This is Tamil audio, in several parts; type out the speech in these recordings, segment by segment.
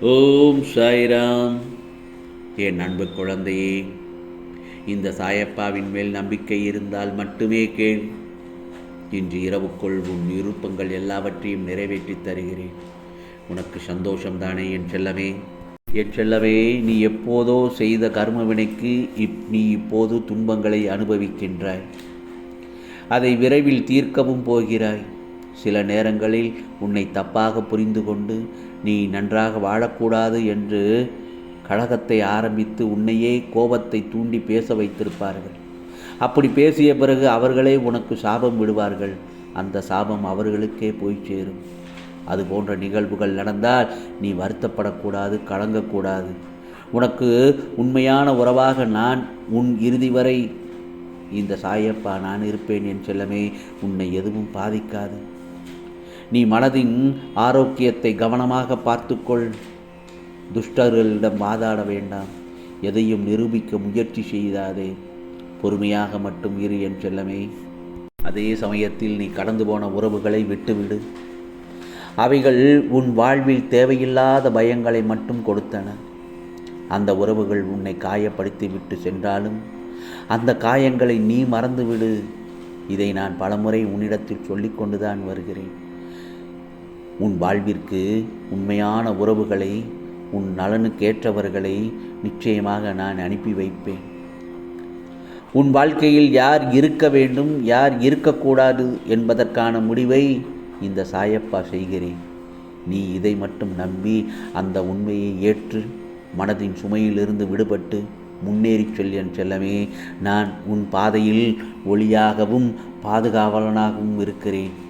ஓம் சாய்ராம். என் அன்பு குழந்தையே இந்த சாயப்பாவின் மேல் நம்பிக்கை இருந்தால் மட்டுமே கேள். இன்று இரவுக்குள் உன் விருப்பங்கள் எல்லாவற்றையும் நிறைவேற்றித் தருகிறேன். உனக்கு சந்தோஷம்தானே என் செல்லமே? என் செல்லவே நீ எப்போதோ செய்த கர்மவினைக்கு இப் நீ இப்போது துன்பங்களை அனுபவிக்கின்றாய். அதை விரைவில் தீர்க்கவும் போகிறாய். சில நேரங்களில் உன்னை தப்பாக புரிந்து கொண்டு நீ நன்றாக வாழக்கூடாது என்று கழகத்தை ஆரம்பித்து உன்னையே கோபத்தை தூண்டி பேச வைத்திருப்பார்கள். அப்படி பேசிய பிறகு அவர்களே உனக்கு சாபம் விடுவார்கள். அந்த சாபம் அவர்களுக்கே போய் சேரும். அது போன்ற நிகழ்வுகள் நடந்தால் நீ வருத்தப்படக்கூடாது கலங்கக்கூடாது. உனக்கு உண்மையான உறவாக நான் உன் இறுதி வரை இந்த சாயப்பா நான் இருப்பேன் என் செல்லமே உன்னை எதுவும் பாதிக்காது. நீ மனதின் ஆரோக்கியத்தை கவனமாக பார்த்துக்கொள். துஷ்டர்களிடம் வாதாட வேண்டாம். எதையும் நிரூபிக்க முயற்சி செய்தாதே. பொறுமையாக மட்டும் இரு என் செல்லமே. அதே சமயத்தில் நீ கடந்து போன உறவுகளை விட்டுவிடு. அவைகள் உன் வாழ்வில் தேவையில்லாத பயங்களை மட்டும் கொடுத்தன. அந்த உறவுகள் உன்னை காயப்படுத்தி விட்டு சென்றாலும் அந்த காயங்களை நீ மறந்துவிடு. இதை நான் பலமுறை உன்னிடத்தில் சொல்லிக்கொண்டுதான் வருகிறேன். உன் வாழ்விற்கு உண்மையான உறவுகளை உன் நலனுக்கேற்றவர்களை நிச்சயமாக நான் அனுப்பி வைப்பேன். உன் வாழ்க்கையில் யார் இருக்க வேண்டும் யார் இருக்கக்கூடாது என்பதற்கான முடிவை இந்த சாயப்பா செய்கிறேன். நீ இதை மட்டும் நம்பி அந்த உண்மையை ஏற்று மனதின் சுமையிலிருந்து விடுபட்டு முன்னேறிச் செல் என் செல்லமே நான் உன் பாதையில் ஒளியாகவும் பாதுகாவலனாகவும் இருக்கிறேன்.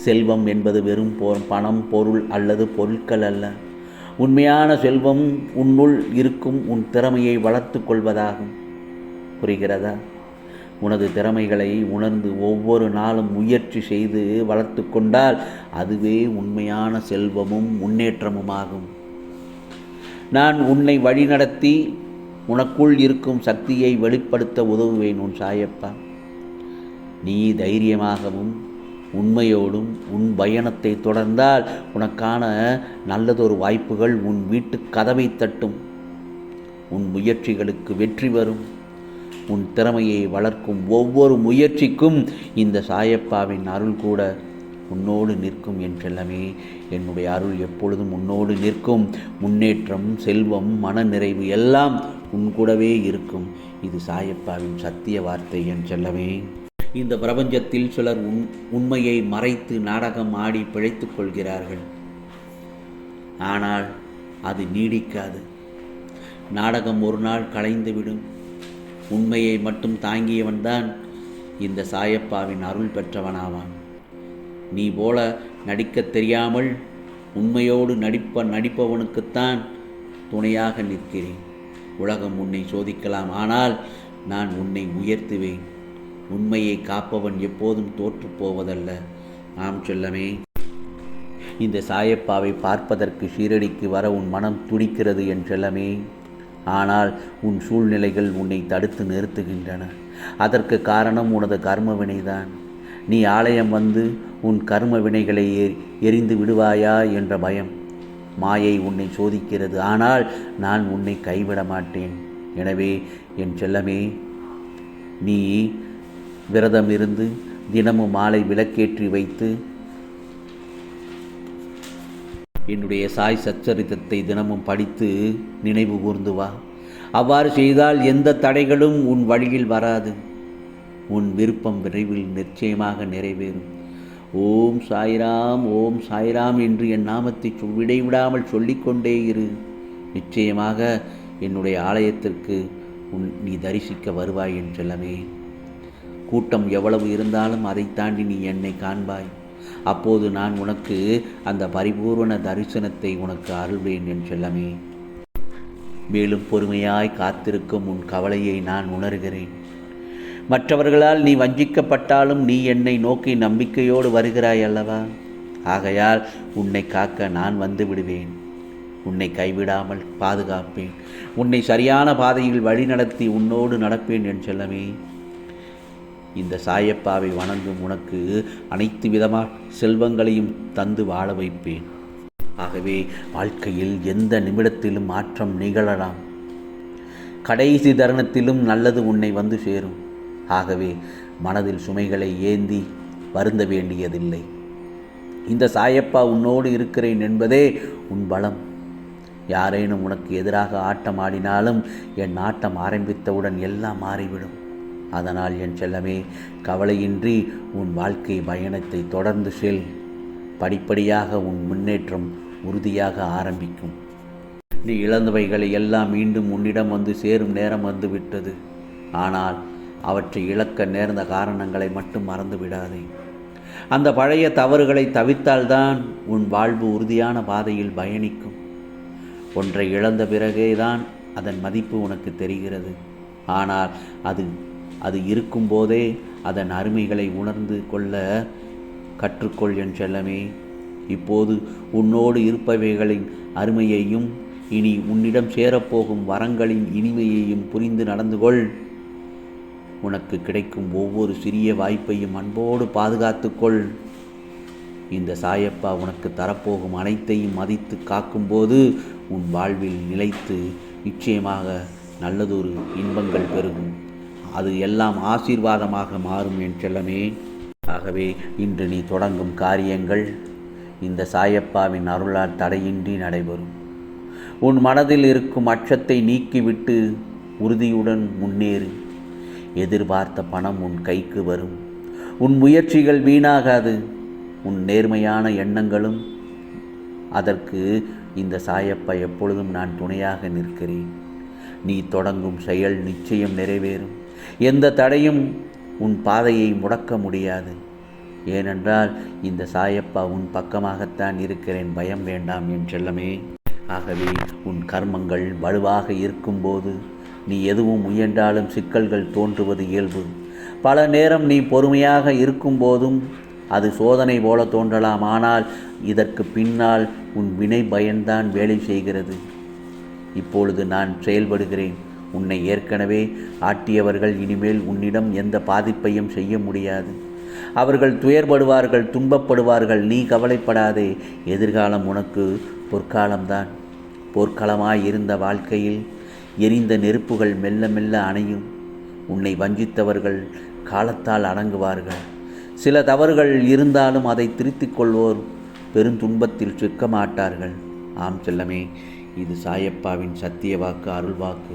செல்வம் என்பது வெறும் பொ பணம் பொருள் அல்லது பொருட்கள் அல்ல. உண்மையான செல்வம் உன்னுள் இருக்கும் உன் திறமையை வளர்த்து கொள்வதாகும். புரிகிறதா? உனது திறமைகளை உணர்ந்து ஒவ்வொரு நாளும் முயற்சி செய்து வளர்த்து கொண்டால் அதுவே உண்மையான செல்வமும் முன்னேற்றமுமாகும். நான் உன்னை வழிநடத்தி உனக்குள் இருக்கும் சக்தியை வெளிப்படுத்த உதவுவேன் உன் சாயப்பா. நீ தைரியமாகவும் உண்மையோடும் உன் பயணத்தை தொடர்ந்தால் உனக்கான நல்லதொரு வாய்ப்புகள் உன் வீட்டு கதவை தட்டும். உன் முயற்சிகளுக்கு வெற்றி வரும். உன் திறமையை வளர்க்கும் ஒவ்வொரு முயற்சிக்கும் இந்த சாயப்பாவின் அருள் கூட உன்னோடு நிற்கும் என் செல்லமே என்னுடைய அருள் எப்பொழுதும் உன்னோடு நிற்கும். முன்னேற்றம் செல்வம் மனநிறைவு எல்லாம் உன் கூடவே இருக்கும். இது சாயப்பாவின் சத்திய வார்த்தை என் செல்லமே இந்த பிரபஞ்சத்தில் சிலர் உண் உண்மையை மறைத்து நாடகம் ஆடி பிழைத்துக் கொள்கிறார்கள். ஆனால் அது நீடிக்காது. நாடகம் ஒரு நாள் கலைந்துவிடும் உண்மையை மட்டும் தாங்கியவன்தான் இந்த சாயப்பாவின் அருள் பெற்றவனாவான். நீ போல நடிக்கத் தெரியாமல் உண்மையோடு நடிப்ப நடிப்பவனுக்குத்தான் துணையாக நிற்கிறேன். உலகம் உன்னை சோதிக்கலாம். ஆனால் நான் உன்னை உயர்த்துவேன். உண்மையை காப்பவன் எப்போதும் தோற்றுப் போவதல்ல. ஆம் செல்லமே. இந்த சாயப்பாவை பார்ப்பதற்கு ஷீரடிக்கு வர உன் மனம் துடிக்கிறது என் செல்லமே. ஆனால் உன் சூழ்நிலைகள் உன்னை தடுத்து நிறுத்துகின்றன. அதற்கு காரணம் உனது கர்ம வினைதான் நீ ஆலயம் வந்து உன் கர்ம வினைகளை எரிந்து விடுவாயா என்ற பயம் மாயை உன்னை சோதிக்கிறது. ஆனால் நான் உன்னை கைவிட மாட்டேன் எனவே என் செல்லமே நீ விரதம் இருந்து தினமும் மாலை விளக்கேற்றி வைத்து என்னுடைய சாய் சச்சரித்தத்தை தினமும் படித்து நினைவு கூர்ந்து வா. அவ்வாறு செய்தால் எந்த தடைகளும் உன் வழியில் வராது. உன் விருப்பம் விரைவில் நிச்சயமாக நிறைவேறும். ஓம் சாய்ராம் ஓம் சாய்ராம் என்று என் நாமத்தை விடைவிடாமல் சொல்லிக்கொண்டே இரு. நிச்சயமாக என்னுடைய ஆலயத்திற்கு உன் நீ தரிசிக்க வருவாய் என் செல்லமே. கூட்டம் எவ்வளவு இருந்தாலும் அதை தாண்டி நீ என்னை காண்பாய். அப்போது நான் உனக்கு அந்த பரிபூர்ண தரிசனத்தை உனக்கு அருள்வேன் என் செல்லமே. மேலும் பொறுமையாய் காத்திருக்கும் உன் கவலையை நான் உணர்கிறேன். மற்றவர்களால் நீ வஞ்சிக்கப்பட்டாலும் நீ என்னை நோக்கி நம்பிக்கையோடு வருகிறாய் அல்லவா? ஆகையால் உன்னை காக்க நான் வந்து விடுவேன். உன்னை கைவிடாமல் பாதுகாப்பேன். உன்னை சரியான பாதையில் வழிநடத்தி உன்னோடு நடப்பேன் என் செல்லமே. இந்த சாயப்பாவை வணங்கும் உனக்கு அனைத்து விதமான செல்வங்களையும் தந்து வாழ வைப்பேன். ஆகவே வாழ்க்கையில் எந்த நிமிடத்திலும் மாற்றம் நிகழலாம். கடைசி தருணத்திலும் நல்லது உன்னை வந்து சேரும். ஆகவே மனதில் சுமைகளை ஏந்தி வருந்த வேண்டியதில்லை. இந்த சாயப்பா உன்னோடு இருக்கிறேன் என்பதே உன் பலம். யாரேனும் உனக்கு எதிராக ஆட்டம் ஆடினாலும் என் ஆட்டம் ஆரம்பித்தவுடன் எல்லாம் மாறிவிடும். அதனால் என் செல்லமே கவலையின்றி உன் வாழ்க்கை பயணத்தை தொடர்ந்து செல். படிப்படியாக உன் முன்னேற்றம் உறுதியாக ஆரம்பிக்கும். நீ இழந்தவைகளை எல்லாம் மீண்டும் உன்னிடம் வந்து சேரும் நேரம் வந்துவிட்டது ஆனால் அவற்றை இழக்க நேர்ந்த காரணங்களை மட்டும் மறந்து விடாதே. அந்த பழைய தவறுகளை தவித்தால்தான் உன் வாழ்வு உறுதியான பாதையில் பயணிக்கும். ஒன்றை இழந்த பிறகேதான் அதன் மதிப்பு உனக்கு தெரிகிறது. ஆனால் அது அது இருக்கும்போதே அதன் அருமைகளை உணர்ந்து கொள்ள கற்றுக்கொள் என் செல்லமே. இப்போது உன்னோடு இருப்பவைகளின் அருமையையும் இனி உன்னிடம் சேரப்போகும் வரங்களின் இனிமையையும் புரிந்து நடந்து கொள். உனக்கு கிடைக்கும் ஒவ்வொரு சிறிய வாய்ப்பையும் அன்போடு பாதுகாத்துக்கொள் இந்த சாயப்பா உனக்கு தரப்போகும் அனைத்தையும் மதித்து காக்கும்போது உன் வாழ்வில் நிலைத்து நிச்சயமாக நல்லதொரு இன்பங்கள் பெருகும். அது எல்லாம் ஆசீர்வாதமாக மாறும் என் செல்லமே. ஆகவே இன்று நீ தொடங்கும் காரியங்கள் இந்த சாயப்பாவின் அருளால் தடையின்றி நடைபெறும். உன் மனதில் இருக்கும் அச்சத்தை நீக்கிவிட்டு உறுதியுடன் முன்னேறு. எதிர்பார்த்த பணம் உன் கைக்கு வரும். உன் முயற்சிகள் வீணாகாது. உன் நேர்மையான எண்ணங்களும் அதற்கு இந்த சாயப்பா எப்பொழுதும் நான் துணையாக நிற்கிறேன். நீ தொடங்கும் செயல் நிச்சயம் நிறைவேறும். எந்த தடையும் உன் பாதையை முடக்க முடியாது. ஏனென்றால் இந்த சாயப்பா உன் பக்கமாகத்தான் இருக்கிறேன். பயம் வேண்டாம் என் செல்லமே. ஆகவே உன் கர்மங்கள் வலுவாக இருக்கும்போது நீ எதுவும் முயன்றாலும் சிக்கல்கள் தோன்றுவது இயல்பு. பல நேரம் நீ பொறுமையாக இருக்கும்போதும் அது சோதனை போல தோன்றலாம். ஆனால் இதற்கு பின்னால் உன் வினை பயன்தான் வேலை செய்கிறது. இப்பொழுது நான் செயல்படுகிறேன். உன்னை ஏற்கனவே ஆட்டியவர்கள் இனிமேல் உன்னிடம் எந்த பாதிப்பையும் செய்ய முடியாது. அவர்கள் துயர்படுவார்கள் துன்பப்படுவார்கள் நீ கவலைப்படாதே. எதிர்காலம் உனக்கு பொற்காலம்தான். போர்க்களமாய் இருந்த வாழ்க்கையில் எரிந்த நெருப்புகள் மெல்ல மெல்ல அணையும். உன்னை வஞ்சித்தவர்கள் காலத்தால் அடங்குவார்கள். சில தவறுகள் இருந்தாலும் அதை திருத்திக் கொள்வோர் பெருந்துன்பத்தில் சிக்க மாட்டார்கள். ஆம் செல்லமே இது சாயப்பாவின் சத்திய வாக்கு அருள் வாக்கு.